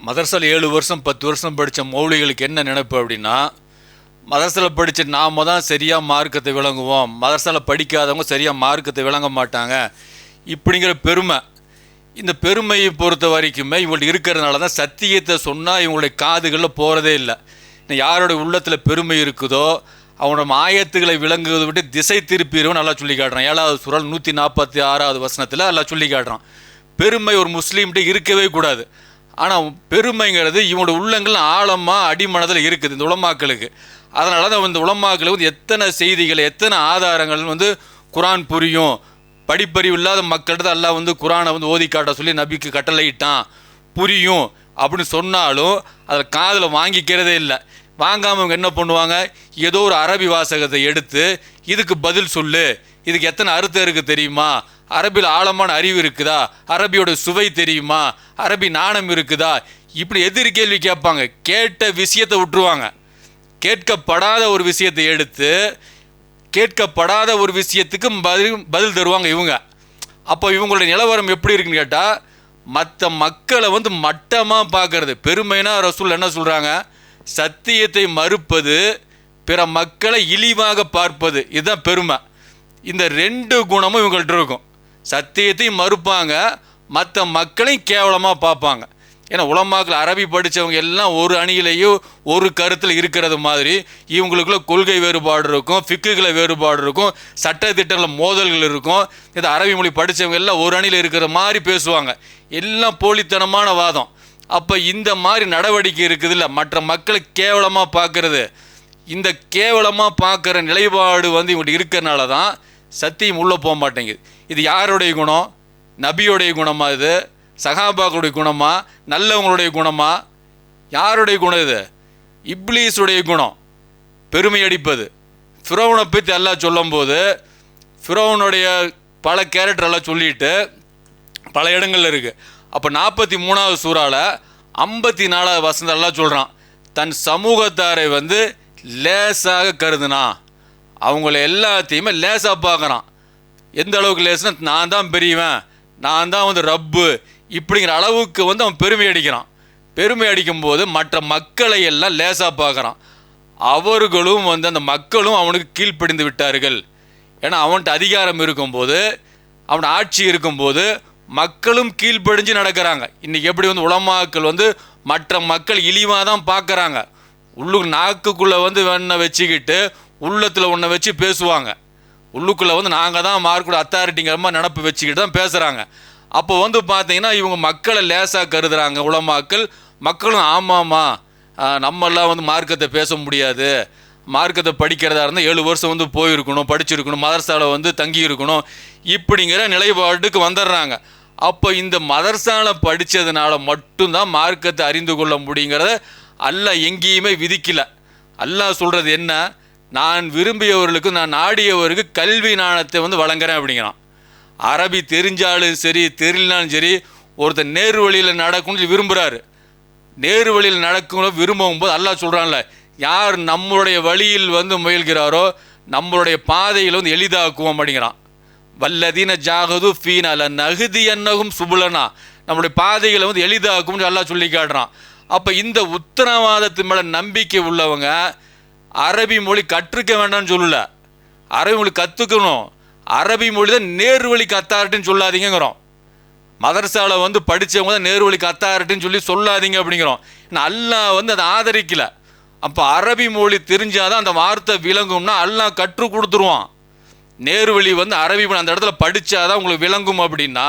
மதரசால ஏழு வருஷம் பத்து வருஷம் படித்த மௌலிகளுக்கு என்ன நினைப்பு அப்படின்னா மதரசில் படித்த நாம தான் சரியாக மார்க்கத்தை விளங்குவோம். மதரசில் படிக்காதவங்க சரியாக மார்க்கத்தை விளங்க மாட்டாங்க. இப்படிங்கிற பெருமை. இந்த பெருமையை பொறுத்த வரைக்குமே இவங்கள்ட்ட இருக்கிறதுனால தான் சத்தியத்தை சொன்னால் இவங்களுடைய காதுகளில் போகிறதே இல்லை. யாரோடைய யாரோட உள்ளத்தில் பெருமை இருக்குதோ அவனோட ஆயத்துக்களை விளங்குவதை விட்டு திசை திருப்பிடுவோம் நல்லா சொல்லி காட்டுறான். ஏழாவது சுரல் நூற்றி நாற்பத்தி ஆறாவது வசனத்தில் நல்லா சொல்லி காட்டுறான். பெருமை ஒரு முஸ்லீம்கிட்ட இருக்கவே கூடாது. ஆனால் பெருமைங்கிறது இவனோட உள்ளங்கள் ஆழமாக அடிமனதில் இருக்குது இந்த உலமாக்களுக்கு. அதனால தான் இந்த உலமாக்களுக்கு வந்து எத்தனை செய்திகள் எத்தனை ஆதாரங்கள் வந்து குரான் புரியும். படிப்பறிவு இல்லாத மக்கள்கிட்ட எல்லாம் வந்து குரானை வந்து ஓதி காட்ட சொல்லி நபிக்கு கட்டளையிட்டான். புரியும் அப்படின்னு சொன்னாலும் அதில் காதில் வாங்கிக்கிறதே இல்லை. வாங்காமல் அவங்க என்ன பண்ணுவாங்க? ஏதோ ஒரு அரபி வாசகத்தை எடுத்து இதுக்கு பதில் சொல்லு. இதுக்கு எத்தனை அறுத்தம் இருக்குது தெரியுமா? அரபியில் ஆழமான அறிவு இருக்குதா? அரபியோட சுவை தெரியுமா? அரபி நாணம் இருக்குதா? இப்படி எதிர் கேள்வி கேட்பாங்க. கேட்ட விஷயத்தை விட்டுருவாங்க. கேட்கப்படாத ஒரு விஷயத்தை எடுத்து கேட்கப்படாத ஒரு விஷயத்துக்கு பதில் பதில் தருவாங்க இவங்க. அப்போ இவங்களுடைய நிலவரம் எப்படி இருக்குன்னு கேட்டால் மற்ற மக்களை வந்து மட்டமாக பார்க்கறது. பெருமைனா ரசூல் என்ன சொல்கிறாங்க சத்தியத்தை மறுப்பது பிற மக்களை இழிவாக பார்ப்பது. இதுதான் பெருமை. இந்த ரெண்டு குணமும் இவங்கள்ட்ட இருக்கும். சத்தியத்தையும் மறுப்பாங்க மற்ற மக்களையும் கேவலமாக பார்ப்பாங்க. ஏன்னா உலமாக்கள் அரபி படித்தவங்க எல்லாம் ஒரு அணியிலேயும் ஒரு கருத்தில் இருக்கிறது மாதிரி இவங்களுக்குள்ள கொள்கை வேறுபாடு இருக்கும் ஃபிக்குகளை வேறுபாடு இருக்கும் சட்ட திட்டங்களில் மோதல்கள் இருக்கும். இது அரபி மொழி படித்தவங்க எல்லாம் ஒரு அணியில் இருக்கிற மாதிரி பேசுவாங்க. எல்லாம் போலித்தனமான வாதம். அப்போ இந்த மாதிரி நடவடிக்கை இருக்குதுல்ல மற்ற மக்களை கேவலமாக பார்க்குறது. இந்த கேவலமாக பார்க்குற நிலைப்பாடு வந்து இவங்கள்ட்ட இருக்கிறனால தான் சத்தியம் உள்ளே போக மாட்டேங்குது. இது யாருடைய குணம்? நபியோடைய குணமா இது? சகாபாக்களுடைய குணமா? நல்லவங்களுடைய குணமா? யாருடைய குணம் இது? இப்லீஸுடைய குணம். பெருமை அடிப்பது. ஃபிரோனை பற்றி எல்லாம் சொல்லும்போது ஃபிரோனுடைய பல கேரக்டர் எல்லாம் சொல்லிட்டு பல இடங்கள்ல இருக்குது அப்போ நாற்பத்தி மூணாவது சூறாவில் ஐம்பத்தி நாலாவது வசந்தெல்லாம் சொல்கிறான் தன் சமூகத்தாரை வந்து லேசாக கருதுனா அவங்கள எல்லாத்தையுமே லேசாக பார்க்குறான். எந்த அளவுக்கு லேசுனா நான் தான் பெரியவன் நான் தான் வந்து ரப்பு இப்படிங்கிற அளவுக்கு வந்து அவன் பெருமை அடிக்கிறான். பெருமை அடிக்கும்போது மற்ற மக்களை எல்லாம் லேசாக பார்க்குறான். அவர்களும் வந்து அந்த மக்களும் அவனுக்கு கீழ்ப்படிந்து விட்டார்கள். ஏன்னா அவன்கிட்ட அதிகாரம் இருக்கும்போது அவன் ஆட்சி இருக்கும்போது மக்களும் கீழ்ப்படிஞ்சு நடக்கிறாங்க. இன்றைக்கி எப்படி வந்து உலமாக்கள் வந்து மற்ற மக்கள் இழிவாக தான் பார்க்குறாங்க. உள்ளுக்கு நாக்குக்குள்ளே வந்து வெண்ணை வச்சுக்கிட்டு உள்ளத்தில் ஒன்றை வச்சு பேசுவாங்க. உள்ளுக்குள்ளே வந்து நாங்கள் தான் மார்க்கோட அத்தாரிட்டிங்கிற மாதிரி நினப்பு வச்சுக்கிட்டு தான் பேசுகிறாங்க அப்போ வந்து பார்த்தீங்கன்னா இவங்க மக்களை லேசாக கருதுகிறாங்க உலமாக்கள். மக்களும் ஆமாம்மா நம்மெல்லாம் வந்து மார்க்கத்தை பேச முடியாது. மார்க்கத்தை படிக்கிறதா இருந்தால் ஏழு வருஷம் வந்து போயிருக்கணும் படிச்சிருக்கணும் மதரசாவில் வந்து தங்கி இருக்கணும் இப்படிங்கிற நிலைப்பாட்டுக்கு வந்துடுறாங்க. அப்போ இந்த மதர்சாவில் படித்ததுனால மட்டும்தான் மார்க்கத்தை அறிந்து கொள்ள முடியுங்கிறத அல்லாஹ் எங்கேயுமே விதிக்கல. அல்லாஹ் சொல்கிறது என்ன? நான் விரும்பியவர்களுக்கு நான் நாடியவருக்கு கல்வி நாணத்தை வந்து வழங்குறேன் அப்படிங்கிறான். அரபி தெரிஞ்சாலும் சரி தெரியலனாலும் சரி ஒருத்தர் நேரு வழியில் நடக்கணும்னு விரும்புகிறாரு நேரு வழியில் நடக்கணும் விரும்பும் போது அல்லாஹ் சொல்கிறான்ல யார் நம்மளுடைய வழியில் வந்து முயல்கிறாரோ நம்மளுடைய பாதையில் வந்து எளிதாக்குவோம் அப்படிங்கிறான். வல்லதீன ஜாகது ஃபீனால நகுதி என்னகும் சுபுலனா. நம்முடைய பாதைகளை வந்து எளிதாக்கும்னு நல்லா சொல்லி காட்டுறான். அப்போ இந்த உத்தரவாதத்து மேலே நம்பிக்கை உள்ளவங்க அரபி மொழி கற்றுக்க வேண்டாம்னு சொல்லல. அரபி மொழி கற்றுக்கணும் அரபி மொழி தான் நேர் வழிக்கு சொல்லாதீங்கிறோம் மதரசாவில் வந்து படித்தவங்க தான் நேர் வழிக்கு சொல்லி சொல்லாதீங்க அப்படிங்கிறோம். நான் அல்லாஹ் வந்து அதை ஆதரிக்கல. அப்போ அரபி மொழி தெரிஞ்சாதான் அந்த வார்த்தை விளங்கும்னா அல்லா கற்றுக் கொடுத்துருவான். நேர்வழி வந்து அரபி அந்த இடத்துல படித்தாதான் உங்களுக்கு விளங்கும் அப்படின்னா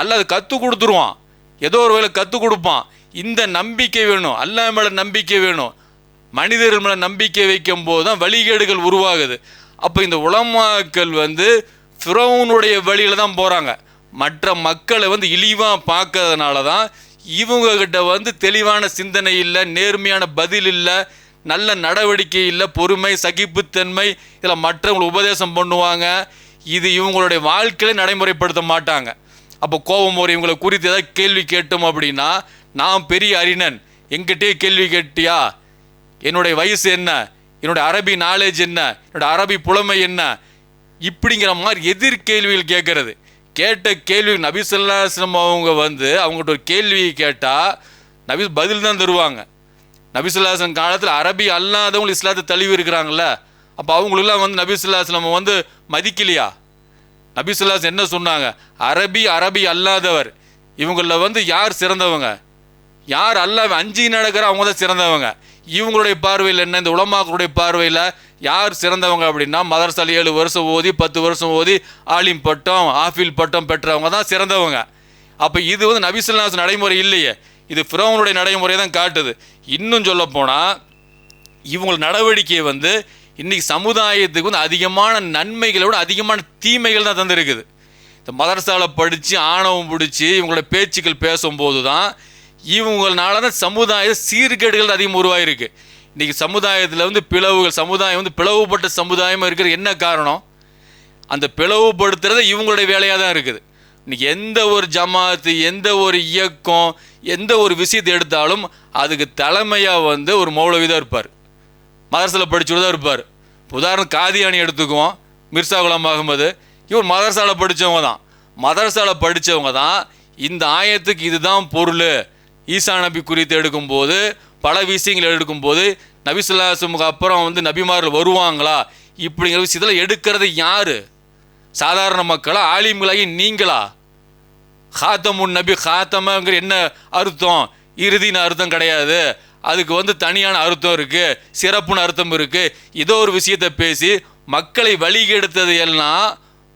அல்ல அது கற்றுக் கொடுத்துருவான். ஏதோ ஒரு வேலை கற்றுக் கொடுப்பான். இந்த நம்பிக்கை வேணும் அல்லா மேலே நம்பிக்கை வேணும். மனிதர்கள் மேலே நம்பிக்கை வைக்கும் போது தான் வழிகேடுகள் உருவாகுது. அப்போ இந்த உலமாக்கள் வந்து ஃபிரௌனுடைய வழியில் தான் போகிறாங்க மற்ற மக்களை வந்து இழிவாக பார்க்கறதுனால தான் இவங்கக்கிட்ட வந்து தெளிவான சிந்தனை இல்லை நேர்மையான பதில் இல்லை நல்ல நடவடிக்கை இல்லை பொறுமை சகிப்புத்தன்மை இதில் மற்றவங்களை உபதேசம் பண்ணுவாங்க. இது இவங்களுடைய வாழ்க்கையில நடைமுறைப்படுத்த மாட்டாங்க. அப்போ கோபம் ஒரு இவங்களை குறித்து ஏதாவது கேள்வி கேட்டோம் அப்படின்னா நான் பெரிய அறிஞன். எங்கிட்டே கேள்வி கேட்டியா? என்னுடைய வயசு என்ன? என்னுடைய அரபி நாலேஜ் என்ன? என்னோட அரபி புலமை என்ன? இப்படிங்கிற மாதிரி எதிர் கேள்விகள் கேட்கறது. கேட்ட கேள்வி நபிசல்லாஸ்லம் அவங்க வந்து அவங்ககிட்ட ஒரு கேள்வி கேட்டால் நபி பதில் தான் தருவாங்க. நபிசுல்லாஸ்லம் காலத்தில் அரபி அல்லாதவங்க இஸ்லாத்தை தழுவி இருக்கிறாங்கல்ல அப்போ அவங்களுக்குலாம் வந்து நபிசுல்லாஸ்லம் வந்து மதிக்கலையா? நபிசுல்லாஸ் என்ன சொன்னாங்க? அரபி அரபி அல்லாதவர் இவங்களில் வந்து யார் சிறந்தவங்க? யார் அல்ல அஞ்சு நடக்கிற அவங்க தான் சிறந்தவங்க. இவங்களுடைய பார்வையில் என்ன? இந்த உலமாக்களுடைய பார்வையில் யார் சிறந்தவங்க அப்படின்னா மதரசால் ஏழு வருஷம் ஓதி பத்து வருஷம் ஓதி ஆலிம் பட்டம் ஆஃபீல் பட்டம் பெற்றவங்க தான் சிறந்தவங்க. அப்போ இது வந்து நபிசுல்லாஸ் நடைமுறை இல்லையே. இது ஃபிரௌனுடைய நடைமுறை தான் காட்டுது. இன்னும் சொல்ல போனால் இவங்க நடவடிக்கையை வந்து இன்றைக்கி சமுதாயத்துக்கு வந்து அதிகமான நன்மைகளை விட அதிகமான தீமைகள் தான் தந்திருக்குது. இந்த மதரசாவில் படித்து ஆணவம் பிடிச்சி இவங்களோட பேச்சுக்கள் பேசும்போது தான் இவங்களால தான் சமுதாய சீர்கேடுகள் அதிகம் உருவாயிருக்கு. இன்றைக்கி சமுதாயத்தில் வந்து பிளவுகள் சமுதாயம் வந்து பிளவுபட்ட சமுதாயமாக இருக்கிறது என்ன காரணம்? அந்த பிளவுபடுத்துறது இவங்களுடைய வேலையாக தான் இருக்குது. இன்னைக்கு எந்த ஒரு ஜமாத்து எந்த ஒரு இயக்கம் எந்த ஒரு விஷயத்தை எடுத்தாலும் அதுக்கு தலைமையாக வந்து ஒரு மௌலவி தான் இருப்பார். மதரசில் படிச்சுட்டு தான் இருப்பார் உதாரணம் காதியானி எடுத்துக்குவோம். மிர்சா குலாம் அகமது. இவர் மதரசாவில் படித்தவங்க தான். மதரசாவில் படித்தவங்க தான் இந்த ஆயத்துக்கு இதுதான் பொருள். ஈசா நபி குறித்து எடுக்கும்போது பல விஷயங்கள் எடுக்கும்போது நபிசுல்லாசமுக்கு அப்புறம் வந்து நபிமார்கள் வருவாங்களா? இப்படிங்கிற விஷயத்தில் எடுக்கிறது யார்? சாதாரண மக்களா ஆலிம்களாகி நீங்களா? ஹாத்தமுன் நபி ஹாத்தமங்கிற என்ன அர்த்தம்? இறுதின்னு அர்த்தம் கிடையாது. அதுக்கு வந்து தனியான அர்த்தம் இருக்குது சிறப்புன்னு அர்த்தம் இருக்குது ஏதோ ஒரு விஷயத்தை பேசி மக்களை வழிகெடுத்தது எல்லாம்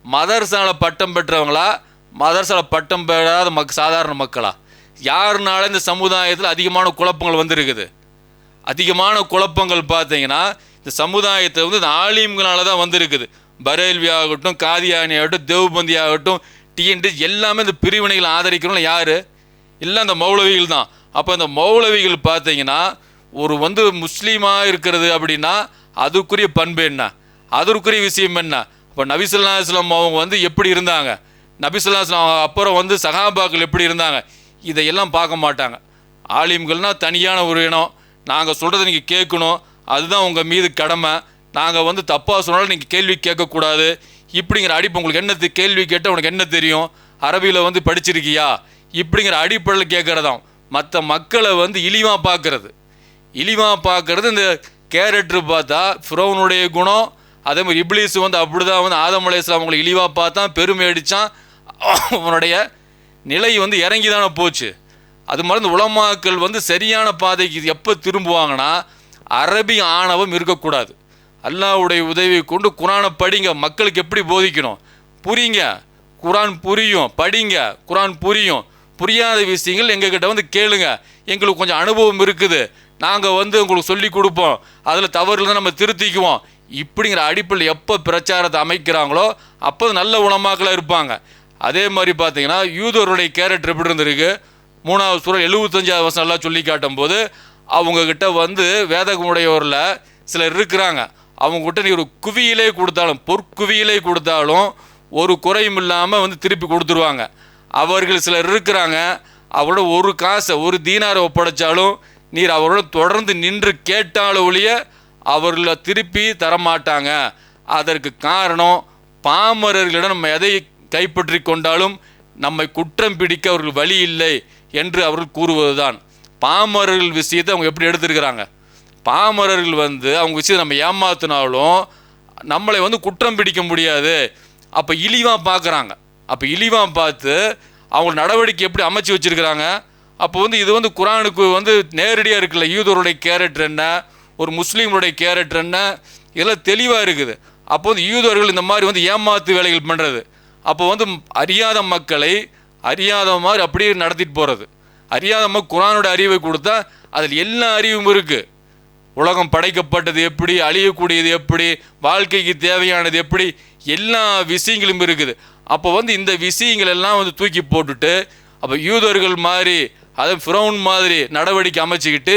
மதரசால பட்டம் பெற்றவங்களா? மதரசால பட்டம் பெறாத மக் சாதாரண மக்களா? யாருனால இந்த சமுதாயத்தில் அதிகமான குழப்பங்கள் வந்திருக்குது? அதிகமான குழப்பங்கள் பார்த்தீங்கன்னா இந்த சமுதாயத்தை வந்து இந்த ஆலிம்களால தான் வந்திருக்குது. பரேல்வி ஆகட்டும் காதியானி ஆகட்டும் தேவ்பந்தி ஆகட்டும் டிஎன்டி எல்லாமே இந்த பிரிவினைகளை ஆதரிக்கிறவங்க யார்? எல்லாம் இந்த மௌலவிகள் தான். அப்போ இந்த மௌலவிகள் பார்த்தீங்கன்னா ஒரு வந்து முஸ்லீமாக இருக்கிறது அப்படின்னா அதுக்குரிய பண்பு என்ன? அதற்குரிய விஷயம் என்ன? இப்போ நபிசுல்லா இஸ்லாம் அவங்க வந்து எப்படி இருந்தாங்க? நபிசுல்லா இஸ்லாம் அப்புறம் வந்து சகாபாக்கள் எப்படி இருந்தாங்க? இதையெல்லாம் பார்க்க மாட்டாங்க. ஆலிம்கள்னால் தனியான ஒரு இனம். நாங்கள் சொல்கிறத நீங்கள் கேட்கணும். அதுதான் உங்கள் மீது கடமை. நாங்கள் வந்து தப்பாக சொன்னாலும் நீங்கள் கேள்வி கேட்கக்கூடாது. இப்படிங்கிற அடிப்பு உங்களுக்கு என்ன கேள்வி கேட்டால் உனக்கு என்ன தெரியும்? அரபியில் வந்து படிச்சிருக்கியா? இப்படிங்கிற அடிப்படையில் கேட்குறதாம். மற்ற மக்களை வந்து இழிவாக பார்க்கறது இழிவாக பார்க்குறது இந்த கேரக்டர் பார்த்தா ஃபிரோனுடைய குணம் அதே மாதிரி இப்ளீஸ் வந்து அப்படிதான் வந்து ஆதம் அலையாஸ்லாம் அவங்களை இழிவாக பார்த்தான் பெருமை அடித்தான் அவனுடைய நிலை வந்து இறங்கி தானே போச்சு. அது மாதிரி இந்த உலமாக்கள் வந்து சரியான பாதைக்கு எப்போ திரும்புவாங்கன்னா அரபி ஆணவம் இருக்கக்கூடாது. அல்லாவுடைய உதவியை கொண்டு குரானை படிங்க. மக்களுக்கு எப்படி போதிக்கணும்? புரியுங்க. குரான் புரியும். படிங்க. குரான் புரியும். புரியாத விஷயங்கள் எங்ககிட்ட வந்து கேளுங்க. எங்களுக்கு கொஞ்சம் அனுபவம் இருக்குது. நாங்கள் வந்து உங்களுக்கு சொல்லி கொடுப்போம். அதில் தவறு நம்ம திருத்திக்குவோம். இப்படிங்கிற அடிப்படையில் எப்போ பிரச்சாரத்தை அமைக்கிறாங்களோ அப்போ நல்ல உணமாக்களாக இருப்பாங்க. அதே மாதிரி பார்த்தீங்கன்னா யூதருடைய கேரக்டர் எப்படி இருந்திருக்கு? மூணாவது சூழல் எழுபத்தஞ்சாவது வருஷம் எல்லாம் சொல்லி காட்டும் போது அவங்கக்கிட்ட வந்து வேதகமுடையவரில் சிலர் இருக்கிறாங்க. அவங்ககிட்ட நீ ஒரு குவியிலே கொடுத்தாலும் பொற்குவியிலே கொடுத்தாலும் ஒரு குறையும் இல்லாமல் வந்து திருப்பி கொடுத்துருவாங்க. அவர்கள் சிலர் இருக்கிறாங்க அவரோட ஒரு காசை ஒரு தீனாரை ஒப்படைச்சாலும் நீர் அவரோட தொடர்ந்து நின்று கேட்டாலும் ஒழிய அவர்களை திருப்பி தரமாட்டாங்க. அதற்கு காரணம் பாமரர்களிடம் நம்ம எதை கைப்பற்றி கொண்டாலும் நம்மை குற்றம் பிடிக்க அவர்கள் வழி இல்லை என்று அவர்கள் கூறுவதுதான். பாமரர்கள் விஷயத்தை அவங்க எப்படி எடுத்திருக்கிறாங்க? பாமரர்கள் வந்து அவங்க விஷயத்தை நம்ம ஏமாத்தினாலும் நம்மளை வந்து குற்றம் பிடிக்க முடியாது. அப்போ இழிவாக பார்க்குறாங்க அப்போ இழிவாக பார்த்து அவங்க நடவடிக்கை எப்படி அமைச்சு வச்சிருக்கிறாங்க? அப்போ வந்து இது வந்து குரானுக்கு வந்து நேரடியாக இருக்குல்ல. யூதருடைய கேரக்டர் என்ன? ஒரு முஸ்லீமுடைய கேரக்டர் என்ன? இதெல்லாம் தெளிவாக இருக்குது. அப்போ வந்து யூதர்கள் இந்த மாதிரி வந்து ஏமாத்து வேலைகள் பண்ணுறது அப்போ வந்து அறியாத மக்களை அறியாத மாதிரி அப்படியே நடத்திட்டு போகிறது அறியாத மக்கள் குரானோட அறிவை கொடுத்தா அதில் எல்லா அறிவும் இருக்குது உலகம் படைக்கப்பட்டது எப்படி அழியக்கூடியது எப்படி வாழ்க்கைக்கு தேவையானது எப்படி எல்லா விஷயங்களும் இருக்குது. அப்போ வந்து இந்த விஷயங்கள் எல்லாம் வந்து தூக்கி போட்டுட்டு அப்போ யூதர்கள் மாதிரி அதை ஃப்ரௌன் மாதிரி நடவடிக்கை அமைச்சிக்கிட்டு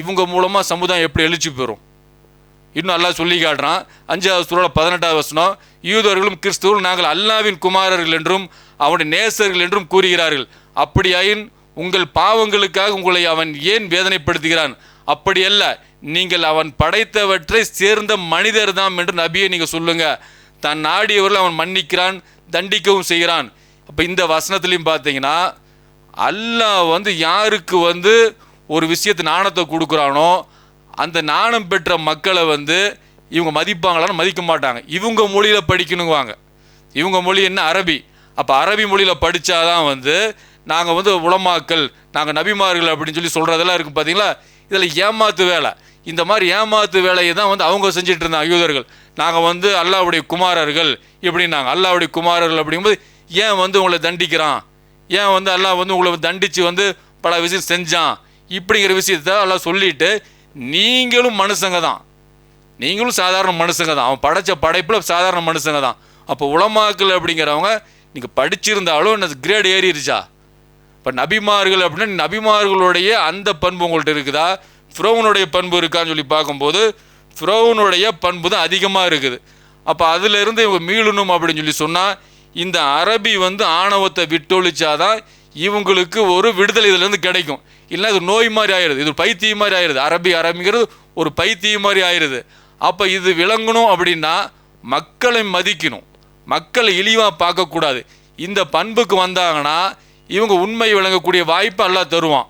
இவங்க மூலமாக சமுதாயம் எப்படி எழுச்சி பெறும்? இன்னும் நல்லா சொல்லி காட்டுறான். அஞ்சாவது சூழல பதினெட்டாவது வசனம் யூதர்களும் கிறிஸ்துவரும் நாங்கள் அல்லாவின் குமாரர்கள் என்றும் அவனுடைய நேசர்கள் என்றும் கூறுகிறார்கள். அப்படியாயின் உங்கள் பாவங்களுக்காக உங்களை அவன் ஏன் வேதனைப்படுத்துகிறான்? அப்படி அல்ல நீங்கள் அவன் படைத்தவற்றை சேர்ந்த மனிதர் தாம் என்று நபியை நீங்கள் சொல்லுங்க. தன் நாடியவர்கள் அவன் மன்னிக்கிறான் தண்டிக்கவும் செய்கிறான். அப்போ இந்த வசனத்துலையும் பார்த்தீங்கன்னா அல்லாஹ் வந்து யாருக்கு வந்து ஒரு விஷயத்தை நாணத்தை கொடுக்குறானோ அந்த நாணம் பெற்ற மக்களை வந்து இவங்க மதிப்பாங்களான்னு மதிக்க மாட்டாங்க. இவங்க மொழியில் படிக்கணுங்குவாங்க. இவங்க மொழி என்ன? அரபி. அப்போ அரபி மொழியில் படித்தாதான் வந்து நாங்கள் வந்து உளமாக்கல் நாங்கள் நபிமார்கள் அப்படின்னு சொல்லி சொல்கிறதெல்லாம் இருக்குது பார்த்தீங்களா இதில் ஏமாத்து வேலை. இந்த மாதிரி ஏமாத்து வேலையை தான் வந்து அவங்க செஞ்சுட்டு இருந்தாங்க யூதர்கள். நாங்கள் வந்து அல்லாவுடைய குமாரர்கள் இப்படின்னாங்க. அல்லாவுடைய குமாரர்கள் அப்படிங்கும்போது ஏன் வந்து உங்களை தண்டிக்கிறான்? ஏன் வந்து அல்லாஹ் வந்து உங்களை தண்டித்து வந்து பல விஷயம் செஞ்சான்? இப்படிங்கிற விஷயத்த எல்லாம் சொல்லிட்டு நீங்களும் மனுஷங்க தான். நீங்களும் சாதாரண மனுஷங்க தான். அவன் படைச்ச படைப்பில் சாதாரண மனுஷங்க தான். அப்போ உளமாக்கல் அப்படிங்கிறவங்க நீங்கள் படிச்சிருந்தாலும் என்ன கிரேட் ஏறிடுச்சா இப்போ நபிமார்கள் அப்படின்னா நபிமார்களுடைய அந்த பண்பு உங்கள்கிட்ட இருக்குதா? ஃப்ரோவனுடைய பண்பு இருக்கான்னு சொல்லி பார்க்கும்போது ஃப்ரோவனுடைய பண்பு தான் அதிகமாக இருக்குது. அப்போ அதிலிருந்து இவங்க மீளணும் அப்படின்னு சொல்லி சொன்னால் இந்த அரபி வந்து ஆணவத்தை விட்டொழிச்சாதான் இவங்களுக்கு ஒரு விடுதலை இதுலேருந்து கிடைக்கும். இல்லைன்னா இது நோய் மாதிரி ஆயிடுது. இது பைத்தியம் மாதிரி ஆயிடுது. அரபி அரபிங்கிறது ஒரு பைத்தியம் மாதிரி ஆயிடுது. அப்போ இது விளங்கணும் அப்படின்னா மக்களை மதிக்கணும். மக்களை இழிவாக பார்க்கக்கூடாது. இந்த பண்புக்கு வந்தாங்கன்னா இவங்க உண்மை விளங்கக்கூடிய வாய்ப்பு அல்லா தருவான்.